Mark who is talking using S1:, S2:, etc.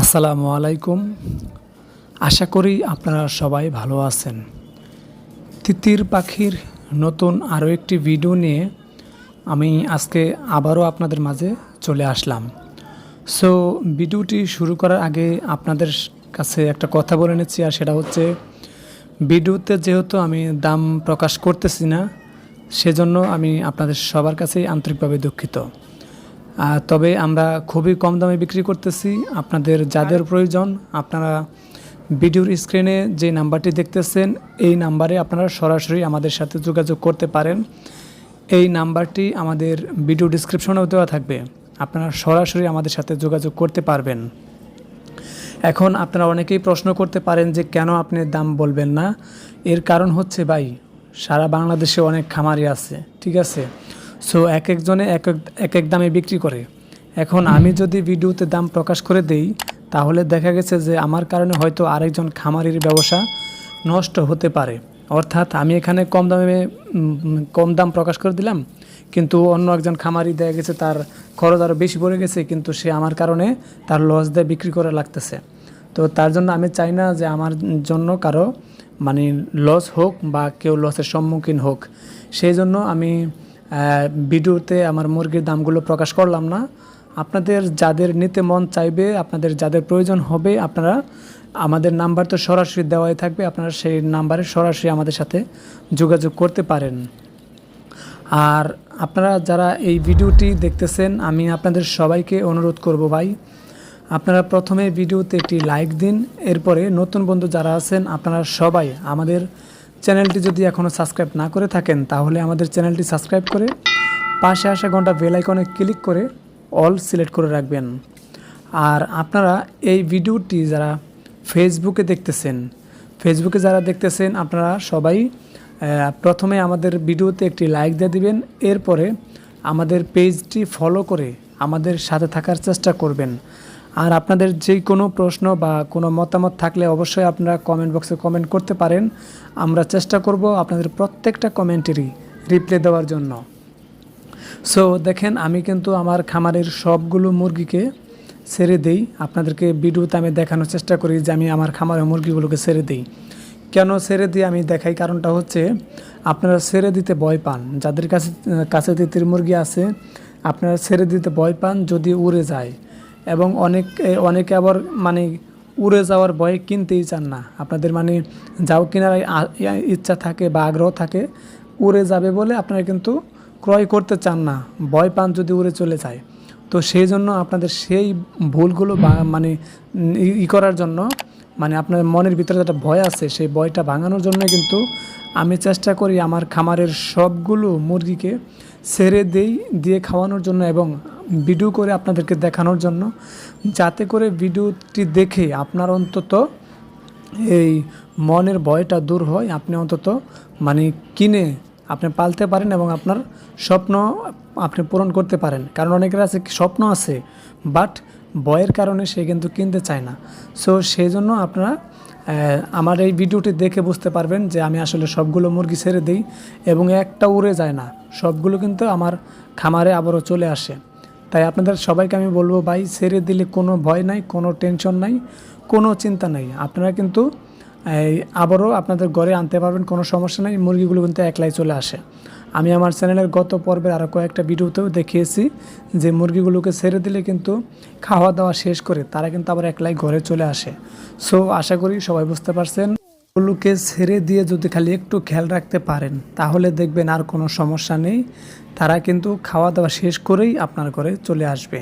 S1: আসসালামু আলাইকুম। আশা করি আপনারা সবাই ভালো আছেন। তিতির পাখির নতুন আরও একটি ভিডিও নিয়ে আমি আজকে আবারও আপনাদের মাঝে চলে আসলাম। সো ভিডিওটি শুরু করার আগে আপনাদের কাছে একটা কথা বলে নিচ্ছি, আর সেটা হচ্ছে, ভিডিওতে যেহেতু আমি দাম প্রকাশ করতেছি না, সেজন্য আমি আপনাদের সবার কাছেই আন্তরিকভাবে দুঃখিত। তবে আমরা খুবই কম দামে বিক্রি করতেছি। আপনাদের যাদের প্রয়োজন আপনারা ভিডিওর স্ক্রিনে যে নাম্বারটি দেখতেছেন এই নাম্বারে আপনারা সরাসরি আমাদের সাথে যোগাযোগ করতে পারেন। এই নাম্বারটি আমাদের ভিডিও ডিসক্রিপশনেও দেওয়া থাকবে। আপনারা সরাসরি আমাদের সাথে যোগাযোগ করতে পারবেন। এখন আপনারা অনেকেই প্রশ্ন করতে পারেন যে কেন আপনি দাম বলবেন না? এর কারণ হচ্ছে ভাই সারা বাংলাদেশে অনেক খামারি আছে ঠিক আছে? সো এক একজনে এক এক এক দামে বিক্রি করে। এখন আমি যদি ভিডিওতে দাম প্রকাশ করে দেই, তাহলে দেখা গেছে যে আমার কারণে হয়তো আরেকজন খামারির ব্যবসা নষ্ট হতে পারে। অর্থাৎ আমি এখানে কম দামে কম দাম প্রকাশ করে দিলাম, কিন্তু অন্য একজন খামারি দেখা গেছে তার খরচ আরও বেশি পড়ে গেছে, কিন্তু সে আমার কারণে তার লস দিয়ে বিক্রি করে লাগতেছে। তো তার জন্য আমি চাই না যে আমার জন্য কারও মানে লস হোক বা কেউ লসের সম্মুখীন হোক। সেই জন্য আমি ভিডিওতে আমার মুরগির দামগুলো প্রকাশ করলাম না। আপনাদের যাদের নিতে মন চাইবে, আপনাদের যাদের প্রয়োজন হবে, আপনারা আমাদের নাম্বার তো সরাসরি দেওয়াই থাকবে, আপনারা সেই নাম্বারে সরাসরি আমাদের সাথে যোগাযোগ করতে পারেন। আর আপনারা যারা এই ভিডিওটি দেখতেছেন, আমি আপনাদের সবাইকে অনুরোধ করব ভাই, আপনারা প্রথমে ভিডিওতে একটি লাইক দিন, এরপরে নতুন বন্ধু যারা আছেন, আপনারা সবাই আমাদের চ্যানেলটি যদি এখনও সাবস্ক্রাইব না করে থাকেন, তাহলে আমাদের চ্যানেলটি সাবস্ক্রাইব করে পাশে আসা ঘণ্টা বেল আইকনে ক্লিক করে অল সিলেক্ট করে রাখবেন। আর আপনারা এই ভিডিওটি যারা ফেসবুকে দেখতেছেন ফেসবুকে যারা দেখতেছেন, আপনারা সবাই প্রথমে আমাদের ভিডিওতে একটি লাইক দিয়ে দিবেন, এরপরে আমাদের পেজটি ফলো করে আমাদের সাথে থাকার চেষ্টা করবেন। আর আপনাদের যে কোনো প্রশ্ন বা কোনো মতামত থাকলে অবশ্যই আপনারা কমেন্ট বক্সে কমেন্ট করতে পারেন। আমরা চেষ্টা করব আপনাদের প্রত্যেকটা কমেন্টেরই রিপ্লাই দেওয়ার জন্য। সো দেখেন, আমি কিন্তু আমার খামারের সবগুলো মুরগিকে ছেড়ে দেই। আপনাদেরকে ভিডিওতে আমি দেখানোর চেষ্টা করি যে আমি আমার খামারের মুরগিগুলোকে ছেড়ে দিই। কেন ছেড়ে দিই আমি দেখাই? কারণটা হচ্ছে আপনারা ছেড়ে দিতে ভয় পান। যাদের কাছে কাছে তিতির মুরগি আছে, আপনারা ছেড়ে দিতে ভয় পান যদি উড়ে যায়। এবং অনেক অনেকে আবার মানে উড়ে যাওয়ার ভয়ে কিনতেই চান না। আপনাদের মানে যাও কেনার ইচ্ছা থাকে বা আগ্রহ থাকে, উড়ে যাবে বলে আপনারা কিন্তু ক্রয় করতে চান না, ভয় পান যদি উড়ে চলে যায়। তো সেই জন্য আপনাদের সেই ভুলগুলো মানে ই- ই করার জন্য মানে আপনার মনের ভিতরে যেটা ভয় আছে, সেই ভয়টা ভাঙানোর জন্য কিন্তু আমি চেষ্টা করি আমার খামারের সবগুলো মুরগিকে ছেড়ে দেই, দিয়ে খাওয়ানোর জন্য এবং ভিডিও করে আপনাদেরকে দেখানোর জন্য। যাতে করে ভিডিওটি দেখে আপনার অন্তত এই মনের ভয়টা দূর হয়। আপনি অন্তত মানে কিনে আপনি পালতে পারেন এবং আপনার স্বপ্ন আপনি পূরণ করতে পারেন। কারণ অনেকের আছে স্বপ্ন আছে বাট ভয়ের কারণে সে কিন্তু কিনতে চায় না। সো সেই জন্য আপনারা আমার এই ভিডিওটি দেখে বুঝতে পারবেন যে আমি আসলে সবগুলো মুরগি ছেড়ে দিই এবং একটা উড়ে যায় না। সবগুলো কিন্তু আমার খামারে আবারও চলে আসে। তাই আপনাদের সবাইকে আমি বলব ভাই, ছেড়ে দিলে কোনো ভয় নাই, কোনো টেনশন নাই, কোনো চিন্তা নাই। আপনারা কিন্তু আবারও আপনাদের ঘরে আনতে পারবেন, কোনো সমস্যা নেই, মুরগিগুলো কিন্তু একলাই চলে আসে। আমি আমার চ্যানেলের গত পর্বের আরও কয়েকটা ভিডিওতেও দেখিয়েছি যে মুরগিগুলোকে ছেড়ে দিলে কিন্তু খাওয়া দাওয়া শেষ করে তারা কিন্তু আবার একলাই ঘরে চলে আসে। সো আশা করি সবাই বুঝতে পারছেন। ওগুলোকে ছেড়ে দিয়ে যদি খালি একটু খেয়াল রাখতে পারেন, তাহলে দেখবেন আর কোনো সমস্যা নেই। তারা কিন্তু খাওয়া দাওয়া শেষ করেই আপনার ঘরে চলে আসবে।